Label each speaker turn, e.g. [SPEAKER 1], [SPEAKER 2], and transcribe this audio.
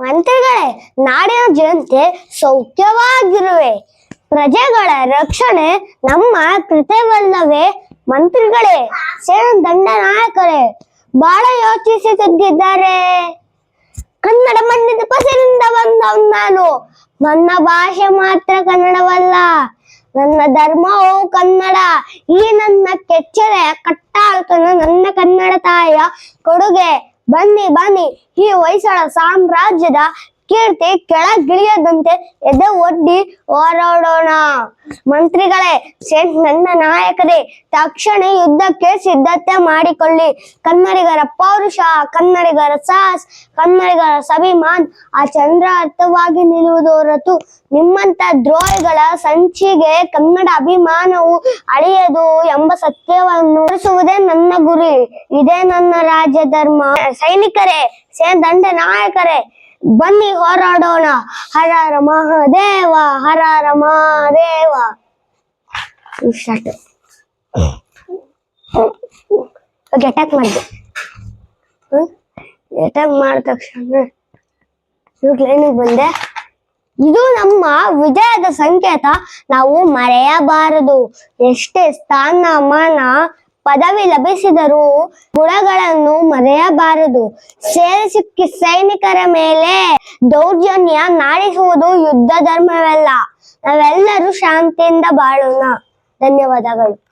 [SPEAKER 1] ಮಂತ್ರಿಗಳೇ, ನಾಡಿನ ಜನತೆ ಸೌಖ್ಯವಾಗಿರುವೆ. ಪ್ರಜೆಗಳ ರಕ್ಷಣೆ ನಮ್ಮ ಕೃತ್ಯವಲ್ಲವೇ ಮಂತ್ರಿಗಳೇ, ಸೇನ ದಂಡ ನಾಯಕರೇ ಬಹಳ ಯೋಚಿಸುತ್ತಿದ್ದಾರೆ ಕನ್ನಡ ಮಣ್ಣಿನ ಪಸರಿಂದ ಬಂದವ್ ನಾನು. ನನ್ನ ಭಾಷೆ ಮಾತ್ರ ಕನ್ನಡವಲ್ಲ. ನನ್ನ ಧರ್ಮವು ಕನ್ನಡ. ಈ ನನ್ನ ಕೆಚ್ಚರೆ ಕಟ್ಟಾಳ್ತನ ನನ್ನ ಕನ್ನಡ ತಾಯಿಯ ಕೊಡುಗೆ. ಬನ್ನಿ ಬನ್ನಿ. ಈ ಹೊಯ್ಸಳ ಸಾಮ್ರಾಜ್ಯದ ಕೀರ್ತಿ ಕೆಳಗಿಳಿಯದಂತೆ ಎದೆ ಒಡ್ಡಿ ಹೋರಾಡೋಣ. ಮಂತ್ರಿಗಳೇ ಸೇಂಟ್ ನನ್ನ ನಾಯಕರೇ, ತಕ್ಷಣ ಯುದ್ಧಕ್ಕೆ ಸಿದ್ಧತೆ ಮಾಡಿಕೊಳ್ಳಿ. ಕನ್ನಡಿಗರ ಪೌರುಷ, ಕನ್ನಡಿಗರ ಸಾಹಸ್, ಕನ್ನಡಿಗರ ಸಭಿಮಾನ್, ಆ ಚಂದ್ರ ಅರ್ಥವಾಗಿ ನಿಲ್ಲುವುದು ಹೊರತು ನಿಮ್ಮಂತ ದ್ರೋಹಿಗಳ ಸಂಚಿಗೆ ಕನ್ನಡ ಅಭಿಮಾನವು ಅಳಿಯದು ಎಂಬ ಸತ್ಯವನ್ನು ಉಳಿಸುವುದೇ ನನ್ನ ಗುರಿ. ಇದೇ ನನ್ನ ರಾಜ್ಯ ಧರ್ಮ ಸೈನಿಕರೇ ಸೇ ದಂಡ ನಾಯಕರೇ ಬನ್ನಿ ಹೋರಾಡೋಣ. ಹರ ಹರ ಮಹಾದೇವ ಹರ ಮಹಾದೇವ. ಸ್ಟಾರ್ಟ್ ಓಕೆ ಅಟ್ಯಾಕ್ ಮಾಡಿದೆ. ಅಟ್ಯಾಕ್ ಮಾಡಿದ ತಕ್ಷಣ ಇವ್ರ ಬಂದೆ. ಇದು ನಮ್ಮ ವಿಜಯದ ಸಂಕೇತ. ನಾವು ಮರೆಯಬಾರದು. ಎಷ್ಟೇ ಸ್ಥಾನ ಮಾನ ಪದವಿ ಲಭಿಸಿದರೂ ಗುಣಗಳನ್ನು ಮರೆಯಬಾರದು. ಸೇನೆ ಸಿಕ್ಕಿ ಸೈನಿಕರ ಮೇಲೆ ದೌರ್ಜನ್ಯ ನಾಡಿಸುವುದು ಯುದ್ಧ ಧರ್ಮವಲ್ಲ. ನಾವೆಲ್ಲರೂ ಶಾಂತಿಯಿಂದ ಬಾಳೋಣ. ಧನ್ಯವಾದಗಳು.